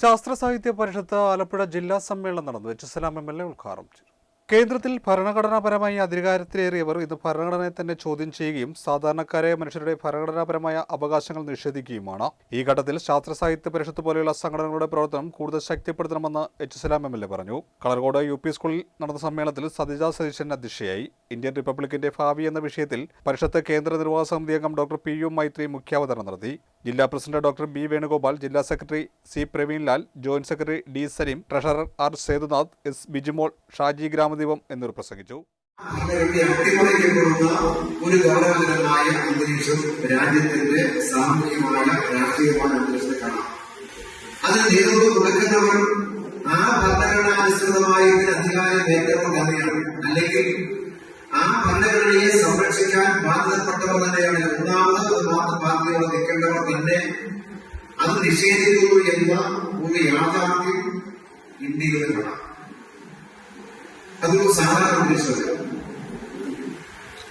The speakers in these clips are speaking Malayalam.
ശാസ്ത്ര സാഹിത്യ പരിഷത്ത് ആലപ്പുഴ ജില്ലാ സമ്മേളനം നടന്നു. H Salam M L A ഉദ്ഘാടനം ചെയ്തു. കേന്ദ്രത്തിൽ ഭരണഘടനാപരമായി അധികാരത്തിലേറിയവർ ഇത് ഭരണഘടനയെ തന്നെ ചോദ്യം ചെയ്യുകയും സാധാരണക്കാരായ മനുഷ്യരുടെ ഭരണഘടനാപരമായ അവകാശങ്ങൾ നിഷേധിക്കുകയുമാണ്. ഈ ഘട്ടത്തിൽ ശാസ്ത്ര സാഹിത്യ പരിഷത്ത് പോലെയുള്ള സംഘടനകളുടെ പ്രവർത്തനം കൂടുതൽ ശക്തിപ്പെടുത്തണമെന്ന് H Salam M L A പറഞ്ഞു. കളർകോട് യു പി സ്കൂളിൽ നടന്ന സമ്മേളനത്തിൽ സതിജ സതീശൻ അധ്യക്ഷയായി. ഇന്ത്യൻ റിപ്പബ്ലിക്കിന്റെ ഭാവി എന്ന വിഷയത്തിൽ പരിഷത്ത് കേന്ദ്ര നിർവാഹ സമിതി അംഗം ഡോക്ടർ പി യു മൈത്രി മുഖ്യാവതരണം നടത്തി. ജില്ലാ പ്രസിഡന്റ് ഡോക്ടർ ബി വേണുഗോപാൽ ജില്ലാ secretary C Praveenlal joint secretary D Saleem treasurer R Sethunath S Bijimol Shaji Gramadeepam എന്നിവർ പ്രസംഗിച്ചു. ഒരു ഗൗരവകരമായ അന്തരീക്ഷം രാജ്യത്തിന്റെ സാമൂഹികമായ രാഷ്ട്രീയമായ അന്തരീക്ഷത്തെ കാണാം. അത് നേതൃത്വം ആ ഭരണഘടനാനുസൃതമായി ഇതിന് അധികാരം തന്നെയാണ്. അല്ലെങ്കിൽ ആ ഭരണഘടനയെ സംരക്ഷിക്കാൻ ബാധ്യതപ്പെട്ടവർ തന്നെയാണ് മാത്രം നിൽക്കേണ്ടവർ തന്നെ അത് നിഷേധിക്കുന്നു എന്ന ഒരു യാഥാർത്ഥ്യം ഇന്ത്യയിൽ കാണാം അതൊരു സാധാരണ അന്തരീക്ഷമല്ല.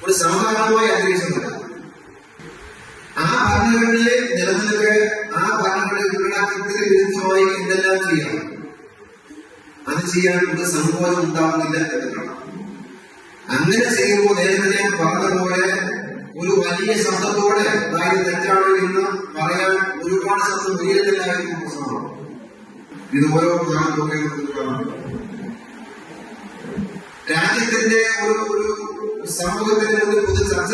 ഒരു സാധാരണമായ അന്തരീക്ഷമല്ല. ആ ഭരണഘടനയെ നിലനിൽക്കെ ആ ഭരണഘടന ഭരണാധിപത്യത്തിന് വിരുദ്ധമായി എന്തെല്ലാം ചെയ്യാം? അത് ചെയ്യാൻ ഒരു സങ്കോചം ഉണ്ടാവുന്നില്ല എന്നതാണ്. അങ്ങനെ ചെയ്യുമ്പോൾ നേരത്തെ ഞാൻ പറഞ്ഞ പോലെ ഒരു വലിയ ശബ്ദത്തോടെ ഉയരുന്നില്ലായിരുന്നു പ്രശ്നമാണ് ഇത് ഓരോ രാജ്യത്തിന്റെ ഒരു ഒരു സമൂഹത്തിന്റെ ഒരു പൊതു ചർച്ചയ്ക്ക്